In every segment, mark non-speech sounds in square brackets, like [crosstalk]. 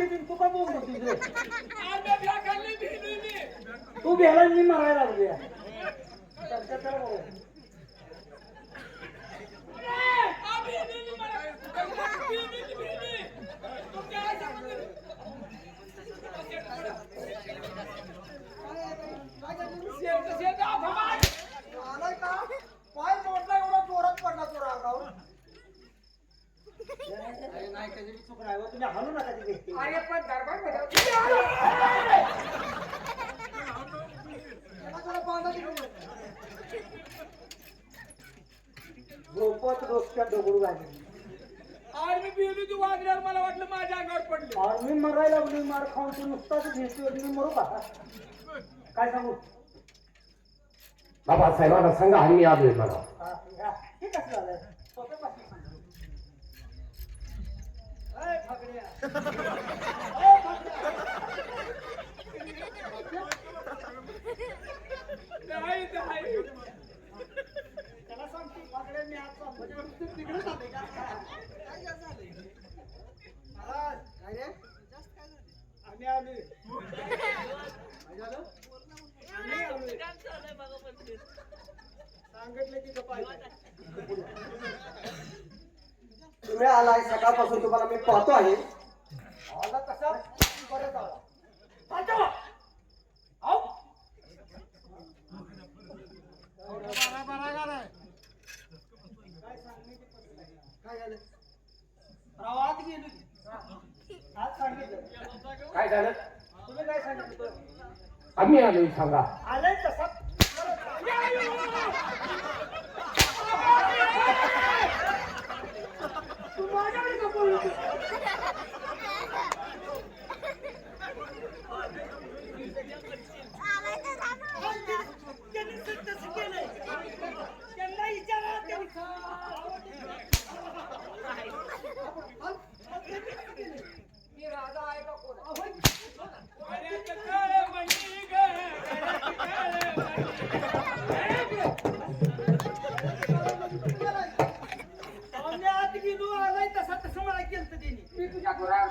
देतील तू काय तू भेला मी मारायला लागली आहे. चल, चल, झोपत डोक्यात दगड घालली आणि मी बिलू तू वाजल्यावर मला वाटलं माझ्या अंगावर पडले और मी मरायला लागली मार खाऊन तू नुसताच भेटतो मी मरू का काय सांगू बाबासाहेबांना सांगा आम्ही आलोय मला हा, हा. हे कसं झालं सांगा. अय, फाकड्या. नाही नाही त्याला सांगते फाकड्या मी आज चाललो. म्हणजे तू तिकडेच आले का? काय झालंय? महाराज, काय रे? आम्ही आम्ही सांगितलं की तुम्ही आलाय सकाळपासून तुम्हाला मी पाहतो आहे आला कसा परत आला पाहतो. आऊ. काय सांगण्याची पद्धत आहे? काय झालं सांगितलं काय झालं तुम्ही काय सांगितलं होतं? आम्ही आलोय सांगा आलंय तसा परत आला. तू माझ्याकडे का बोलत होता? त्यांनी तसं केलंय. त्यांना विचारा, त्यांनी मी राजा आहे का कोण आहे? घरात काळे मणी ग, घरात काळे मणी. आम्ही आत गेलो आलाय तसा तसं मला केलं त्यांनी मी तुझ्या गुरावर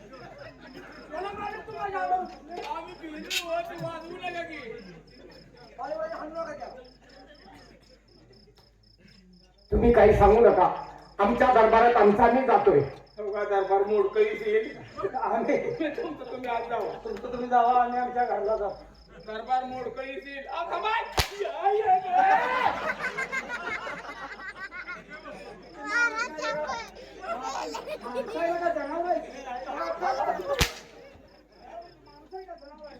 त्याला मालक तू माझ्या आवडत. आम्ही बिलू होत वाजवू नका की माझ्या वेळेला हाणू नका त्याला. तुम्ही काही सांगू नका. आमच्या दरबारात आमचा आम्ही जातोय. उगा दरबार मोडकं येईल आम्ही तुमचं तुम्ही आज जावा. तुमचं तुम्ही जावा आम्ही आमच्या घरला जाऊ दरबार मोडकं येईल आ, थांबाय. या, या, या. माणसं आहे. का जनावर आहे? माणसं आहे का जनावर आहे?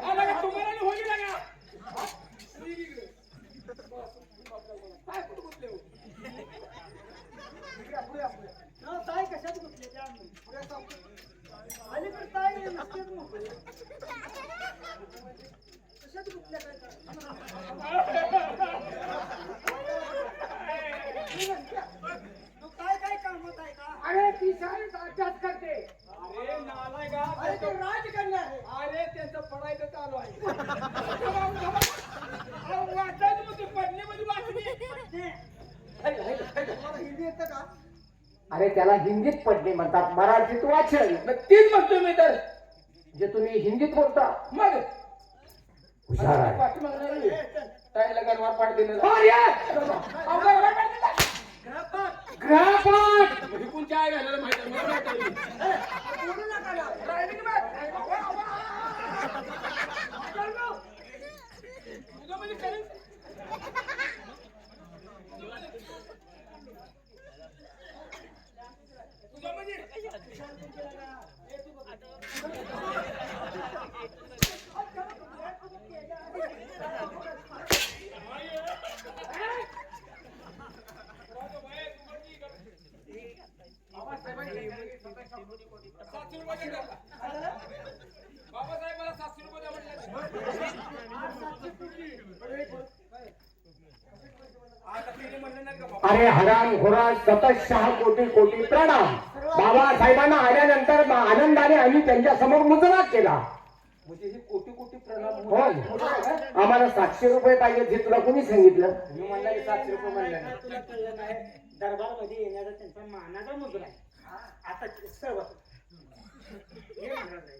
आ, नका, तुम्हाला नाही होली नका. हा? होली इकडे. काय कुठं गुंतले हो? पुढे, पुढे, पुढे. हा, ताई कशात गुंतले त्या आम्ही. पुढे जाऊ. अलीकडे ताई नसतेच मोकळे. कशात गुंतल्या काय काय? मी नसत्या. तू काय काय कामात आहे का करते. अरे ते राजकन्या आहे. अरे त्यांचं पडायचं चालू आहे. वाचायचं म्हणजे पडण्यामध्ये वाचली ते. तुम्हाला हिंदी येतं का? अरे त्याला हिंदीत पडणे म्हणतात. मराठीत वाचन. तीच म्हणतो मी तर. जे तुम्ही हिंदीत बोलता. मग. हुशार आहे. पाठीमागं नाही. ए, चल. ताईला गणवार पाठ दिलं ग्रहपाठ म्हणजे आहे? घालायला माहिती आहे, मला माहिती आहे. ए, बोलू नका ना. Driving mat. चल गं. तुझं म्हणजे करेल. तुझं म्हणजे सातशे रुपये द्या त्याला. बाबासाहेब मला सातशे रुपये द्या म्हटलं. आता तिने म्हणलं नाही का बाबा? अरे हराम घोरा सतत सहा कोटी कोटी प्रणाम बाबासाहेबांना आल्यानंतर म- आनंदाने आम्ही त्यांच्यासमोर मुजरा केला म्हणजे हे कोटी कोटी प्रणाम हो आम्हाला सातशे रुपये पाहिजे हे तुला कोणी सांगितलं मी म्हणला की सातशे रुपये म्हणलं तुला कळलं दरबारमध्ये येण्याचा त्यांचा मानाचा मुद्रा आहे आता सर्व हे महाराज आहे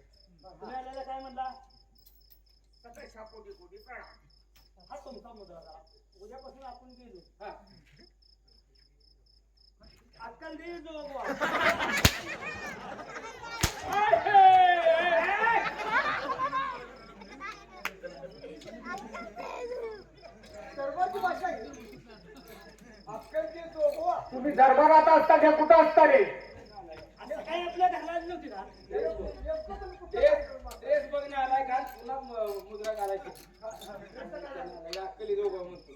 तुम्ही आलेला काय म्हणला सतरा कोटी कोटी प्रणाम हा तुमचा मुद्रा झाला उद्यापासून आपण गेलो हा. आजकाल दे जो. सर्वांची भाषा आजकाल दे जो बुवा. तुम्ही दरबारात असता का कुठं असता रे असं काही आपल्या घालायला नव्हती ना या अक्कली दोघं म्हणतो.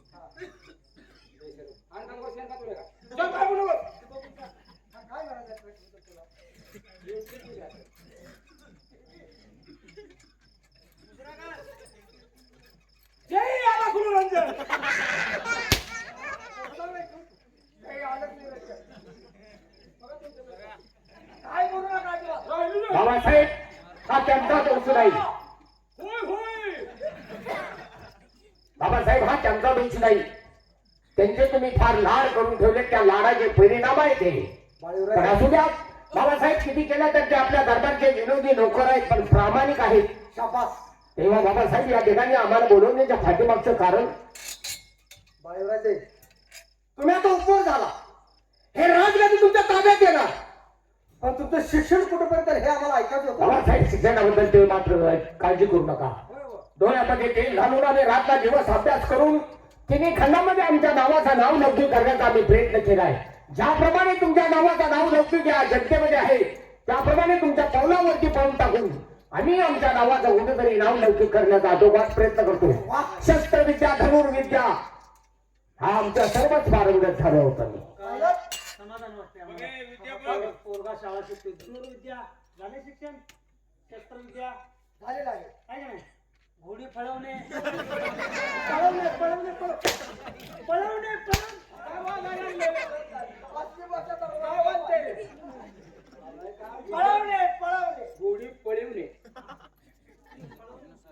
आणि नंबर शेण का तुला का? काय बोलू तुला नाही रस्त्यात. बघा तुमचं. काय बोलू नका अजिबात. राहिली नाही. बाबासाहेब हा त्यांचा दोष नाही होय होय बाबासाहेब हा त्यांचा दोष नाही त्यांचे तुम्ही फार लाड करून ठेवले त्या लाडाचे परिणाम आहेत पण असू द्या बाबासाहेब किती केलं तर ते आपल्या दरबारचे विनोदी नोकर आहेत पण प्रामाणिक आहेत. तेव्हा बाबासाहेब या ठिकाणी आम्हाला बोलवण्याच्या पाठीमागचं कारण? बाळूराजे तुम्ही आता उपवर झाला. हे राजगादी तुमच्या ताब्यात येणार. पण तुमचं शिक्षण कुठपर्यंत हे आम्हाला ऐकायचं होतं. बाबासाहेब शिक्षणाबद्दल ते मात्र काळजी करू नका. डोळ्यामध्ये तेल घालून आम्ही रात्र दिवस अभ्यास करून तिन्ही खंडामध्ये आमच्या नावाचं नाव लौकिक करण्याचा आम्ही प्रयत्न केला आहे ज्याप्रमाणे तुमच्या नावाचं नाव लौकिक या जनतेमध्ये आहे त्याप्रमाणे तुमच्या पावलावरती पाऊल टाकून आम्ही आमच्या नावाचं कुठेतरी नाव लौकिक करण्याचा अधोघात प्रयत्न करतो. शस्त्रविद्या धनुर्विद्या हा आमच्या सर्वच पारंगत झालं होतं. मी शाळा झाले शिक्षण शस्त्रविद्या झालेलं आहे. घोडी पळवणे. पळवणे पळवणे पळव- पळवणे पळवणे? पळवणे. गोडी पळवणे.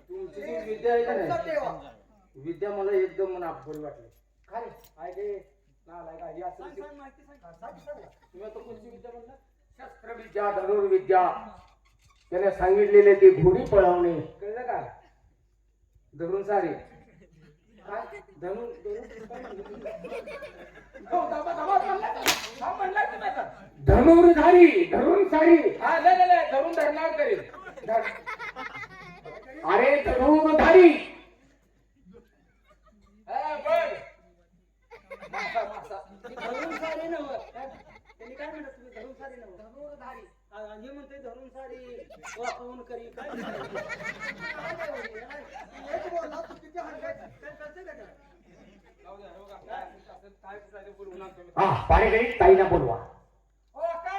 तुमची जी विद्या आहे का नाही. विद्या मला एकदम मन आपली वाटली. काय? काय ते? हे असं. तुम्ही आता कोणती विद्या म्हणला? शस्त्रविद्या धनुर्विद्या. त्याने सांगितलेले ते घोडी पळवणे. कळलं का? धरून सारे. काय नाही का? धनुर्धारी धरून सारी. हा, नाही, नाही, नाही, धरून धरणार करेल अरे हा. मासा, मासा. धरून सारी नव्ह. त्यांनी काय म्हणत तुम्ही? धरून सारी नव्ह. धनुर्धारी आ, हे म्हणते धरून सारी. करी काय [laughs] हेच बोलला, तू किती हलकायचं? काय करते का काय? जाऊ द्या, हो का? काय असेल, काय असेल, बोलू नका तुम्ही. हा पारेगडी ताईना बोलवा हो, अक्का. हाका मग काय म्हणत? हाकाला का तुला काय हाका हाका हाका हाका हाका म्हणते ती. आता बहिणीची मुलगी आहे का?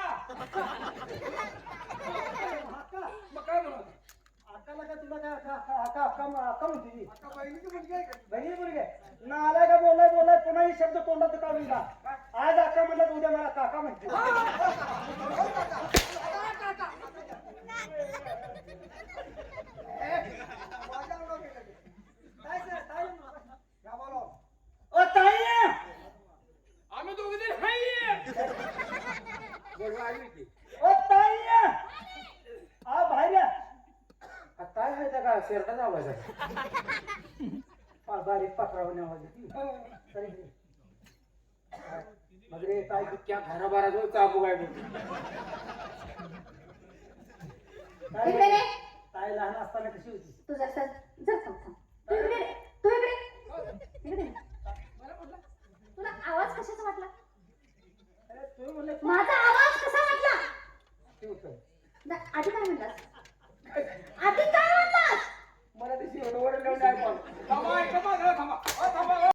बहिणी मुलगे ना आलाय का बोलाय बोलाय पुन्हा ही शब्द तोंडात का आज आका म्हणलं उद्या मला काका म्हणते माझ्या अंगावर गेलं ते. काय sir, काय या बोलाव. ओ ताई आम्ही दोघे जण हाय. बोलवा आली की. ओ ताई आ बाहेर या. आ, काय आहे त्या का शेरडाचा आवाज आहे बारीक पात्रावर आवाज. मग रे काय क्या घराबारा जो चाबू काय. काय लहान असताना कशी होती तू जर सर